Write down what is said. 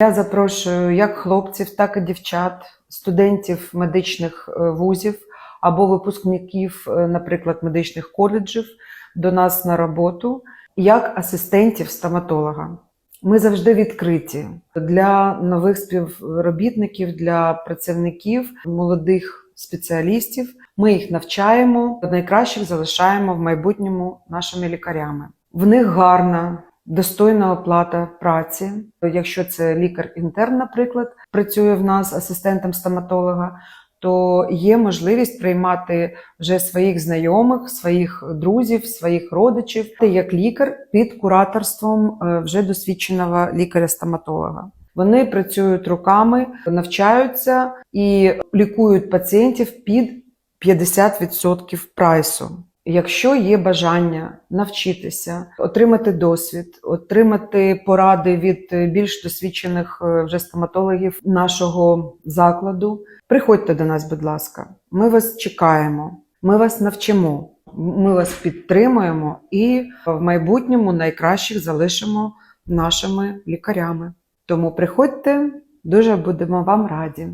Я запрошую як хлопців, так і дівчат, студентів медичних е, вузів або випускників, е, наприклад, медичних коледжів до нас на роботу як асистентів стоматолога. Ми завжди відкриті для нових співробітників, для працівників, молодих спеціалістів. Ми їх навчаємо, найкращих залишаємо в майбутньому нашими лікарями. В них гарна, достойна оплата праці. Якщо це лікар-інтерн, наприклад, працює в нас асистентом стоматолога, то є можливість приймати вже своїх знайомих, своїх друзів, своїх родичів Ти як лікар під кураторством е, вже досвідченого лікаря-стоматолога. Вони працюють руками, навчаються і лікують пацієнтів під 50% прайсу. Якщо є бажання навчитися, отримати досвід, отримати поради від більш досвідчених е, вже стоматологів нашого закладу, приходьте до нас, будь ласка. Ми вас чекаємо, ми вас навчимо, ми вас підтримуємо і в майбутньому найкращих залишимо нашими лікарями. Тому приходьте, дуже будемо вам раді.